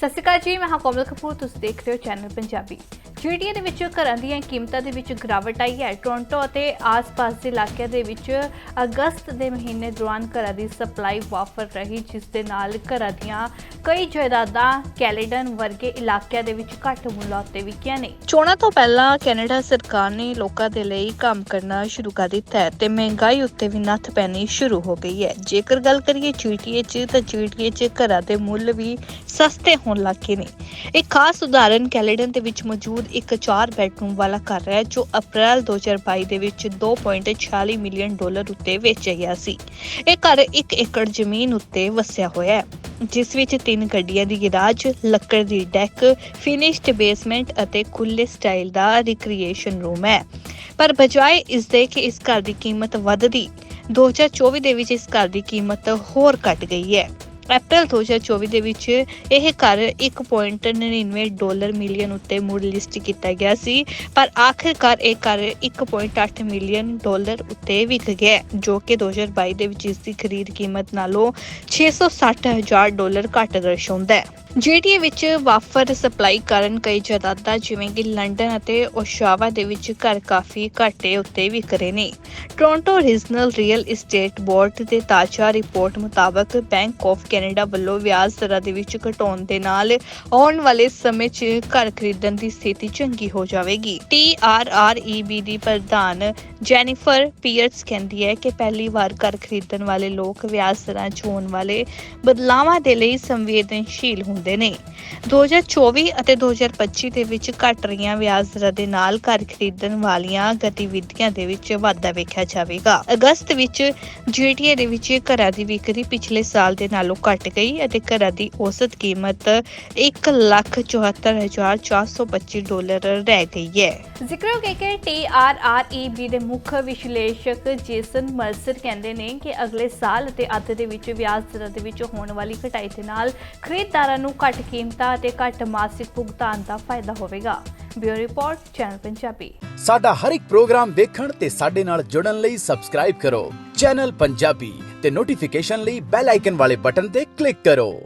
ਸਤਿ ਸ਼੍ਰੀ ਅਕਾਲ ਜੀ, ਮੈਂ ਹਾਂ ਕੋਮਲ ਕਪੂਰ, ਤੁਸੀਂ ਦੇਖ ਰਹੇ ਹੋ ਚੈਨਲ ਪੰਜਾਬੀ ਜੀਟੀਏ ਦੇ ਵਿੱਚ ਘਰਾਂ ਦੀਆਂ ਕੀਮਤਾਂ ਦੇ ਵਿੱਚ ਗਿਰਾਵਟ ਆਈ ਹੈ। ਟੋਰਾਂਟੋ ਅਤੇ ਆਸ-ਪਾਸ ਦੇ ਇਲਾਕਿਆਂ ਦੇ ਵਿੱਚ ਅਗਸਤ ਦੇ ਮਹੀਨੇ ਦੌਰਾਨ ਘਰਾਂ ਦੀ ਸਪਲਾਈ ਵਾਫਰ ਰਹੀ, ਜਿਸ ਦੇ ਨਾਲ ਘਰਾਂ ਦੀਆਂ ਕਈ ਜਾਇਦਾਦਾਂ ਕੈਲੇਡਨ ਵਰਗੇ ਇਲਾਕਿਆਂ ਦੇ ਵਿੱਚ ਘੱਟ ਮੁੱਲਾਂ ਉੱਤੇ ਵਿਕੀਆਂ ਨੇ। ਚੋਣਾਂ ਤੋਂ ਪਹਿਲਾਂ ਕੈਨੇਡਾ ਸਰਕਾਰ ਨੇ ਲੋਕਾਂ ਦੇ ਲਈ ਕੰਮ ਕਰਨਾ ਸ਼ੁਰੂ ਕਰ ਦਿੱਤਾ ਹੈ ਤੇ ਮਹਿੰਗਾਈ ਉੱਤੇ ਵੀ ਨੱਥ ਪੈਣੀ ਸ਼ੁਰੂ ਹੋ ਗਈ ਹੈ। ਜੇਕਰ ਗੱਲ ਕਰੀਏ ਜੀਟੀਏ 'ਚ ਤਾਂ ਜੀਟੀਏ 'ਚ ਘਰਾਂ ਦੇ ਮੁੱਲ ਵੀ ਸਸਤੇ ਹੋਣ ਲੱਗ ਨੇ। ਇੱਕ ਖਾਸ ਉਦਾਹਰਨ ਕੈਲੇਡਨ ਦੇ ਵਿੱਚ ਮੌਜੂਦ ਇੱਕ 4 ਬੈਡਰੂਮ ਵਾਲਾ ਘਰ ਹੈ, ਜੋ ਅਪ੍ਰੈਲ 2022 ਦੇ ਵਿੱਚ 2.46 ਮਿਲੀਅਨ ਡਾਲਰ ਉੱਤੇ ਵੇਚਿਆ ਗਿਆ ਸੀ। ਇਹ ਘਰ 1 ਏਕੜ ਜ਼ਮੀਨ ਉੱਤੇ ਵਸਿਆ ਹੋਇਆ ਹੈ, ਜਿਸ ਵਿੱਚ ਤਿੰਨ ਗੱਡੀਆਂ ਦੀ ਗੈਰਾਜ, ਲੱਕੜ ਦੀ ਡੈਕ, ਫਿਨਿਸ਼ਡ ਬੇਸਮੈਂਟ ਅਤੇ ਖੁੱਲੇ ਸਟਾਈਲ ਦਾ ਰਿਕ੍ਰੀਏਸ਼ਨ ਰੂਮ ਹੈ। ਪਰ ਬਜਾਏ ਇਸ ਦੇ ਕਿ ਇਸ ਘਰ ਦੀ ਕੀਮਤ ਵਧਦੀ 2024 ਦੇ ਵਿੱਚ ਇਸ ਘਰ ਦੀ ਕੀਮਤ ਹੋਰ ਘਟ ਗਈ ਹੈ। ਅਪ੍ਰੈਲ 2024 ਦੇ ਵਿੱਚ ਇਹ ਘਰ 1.99 ਡਾਲਰ ਮਿਲੀਅਨ ਉੱਤੇ ਮੁੜ ਲਿਸਟ ਕੀਤਾ ਗਿਆ ਸੀ, ਪਰ ਆਖਿਰਕਾਰ ਇਹ ਘਰ 1.8 ਮਿਲੀਅਨ ਡਾਲਰ ਉੱਤੇ ਵਿਕ ਗਿਆ, ਜੋ ਕਿ 2022 ਦੇ ਵਿੱਚ ਇਸ ਦੀ ਖਰੀਦ ਕੀਮਤ ਨਾਲੋਂ 660 ਹਜ਼ਾਰ ਡਾਲਰ ਘੱਟ ਦਰਸਾਉਂਦਾ ਹੈ। ਜੀਟੀਏ ਵਿੱਚ ਵਾਫਰ ਸਪਲਾਈ ਕਾਰਨ ਕਈ ਜਾਇਦਾਦਾਂ ਜਿਵੇਂ ਕਿ ਲੰਡਨ ਅਤੇ ਓਸ਼ਾਵਾ ਦੇ ਵਿੱਚ ਘਰ ਕਾਫੀ ਘਾਟੇ ਉੱਤੇ ਵਿਕ ਰਹੇ ਨੇ। Toronto regional real estate board ਦੇ ਤਾਜ਼ਾ ਰਿਪੋਰਟ ਮੁਤਾਬਕ ਬੈਂਕ ਆਫ ਕੈਨੇਡਾ ਵੱਲੋਂ ਵਿਆਜ ਦਰਾਂ ਦੇ ਵਿੱਚ ਘਟਾਉਣ ਦੇ ਨਾਲ ਆਉਣ ਵਾਲੇ ਸਮੇਂ 'ਚ ਘਰ ਖਰੀਦਣ ਦੀ ਸਥਿਤੀ ਚੰਗੀ ਹੋ ਜਾਵੇਗੀ। TRREB ਦੀ ਪ੍ਰਧਾਨ ਜੈਨੀਫਰ ਪੀਅਰਸ ਕਹਿੰਦੀ ਹੈ ਕਿ ਪਹਿਲੀ ਵਾਰ ਘਰ ਖਰੀਦਣ ਵਾਲੇ ਲੋਕ ਵਿਆਜ ਦਰਾਂ 'ਚ ਹੋਣ ਵਾਲੇ ਬਦਲਾਵਾਂ ਦੇ ਲਈ ਸੰਵੇਦਨਸ਼ੀਲ ਹੁੰਦੇ ਨੇ। 2024 ਅਤੇ 2025 ਦੇ ਵਿੱਚ ਘਟ ਰਹੀਆਂ ਵਿਆਜ ਦਰਾਂ ਦੇ ਨਾਲ ਘਰ ਖਰੀਦਣ ਵਾਲੀਆਂ ਗਤੀਵਿਧੀਆਂ ਦੇ ਵਿੱਚ ਵਾਧਾ ਵੇਖਿਆ ਜਾਵੇਗਾ। ਅਗਸਤ ਵਿੱਚ ਜੀਟੀਏ ਦੇ ਵਿੱਚ ਘਰਾਂ ਦੀ ਵਿਕਰੀ ਪਿਛਲੇ ਸਾਲ ਦੇ ਨਾਲੋਂ ਘਟ ਗਈ ਅਤੇ ਘਰਾਂ ਦੀ ਔਸਤ ਕੀਮਤ 1,74,425 ਡਾਲਰ ਰਹਿ ਗਈ ਹੈ। ਜ਼ਿਕਰਯੋਗ ਕਿ TRREB ਦੇ ਮੁੱਖ ਵਿਸ਼ਲੇਸ਼ਕ ਜੇਸਨ ਮਰਸਰ ਕਹਿੰਦੇ ਨੇ ਕਿ ਅਗਲੇ ਸਾਲ ਅਤੇ ਅੱਧ ਦੇ ਵਿੱਚ ਵਿਆਜ ਦਰਾਂ ਦੇ ਵਿੱਚ ਹੋਣ ਵਾਲੀ ਘਟਾਈ ਦੇ ਨਾਲ ਖਰੀਦਦਾਰਾਂ ਨੂੰ ਘੱਟ ਕੀਮਤਾਂ ਅਤੇ ਘੱਟ ਮਾਸਿਕ ਭੁਗਤਾਨ ਦਾ ਫਾਇਦਾ ਹੋਵੇਗਾ। Bureau report, channel Punjabi. ਸਾਡਾ ਹਰ ਇੱਕ ਪ੍ਰੋਗਰਾਮ ਦੇਖਣ ਤੇ ਸਾਡੇ ਨਾਲ ਜੁੜਨ ਲਈ ਸਬਸਕ੍ਰਾਈਬ ਕਰੋ। ਚੈਨਲ ਪੰਜਾਬੀ ਤੇ ਨੋਟੀਫਿਕੇਸ਼ਨ ਲਈ ਬੈਲ ਆਈਕਨ ਵਾਲੇ ਬਟਨ ਤੇ ਕਲਿੱਕ ਕਰੋ।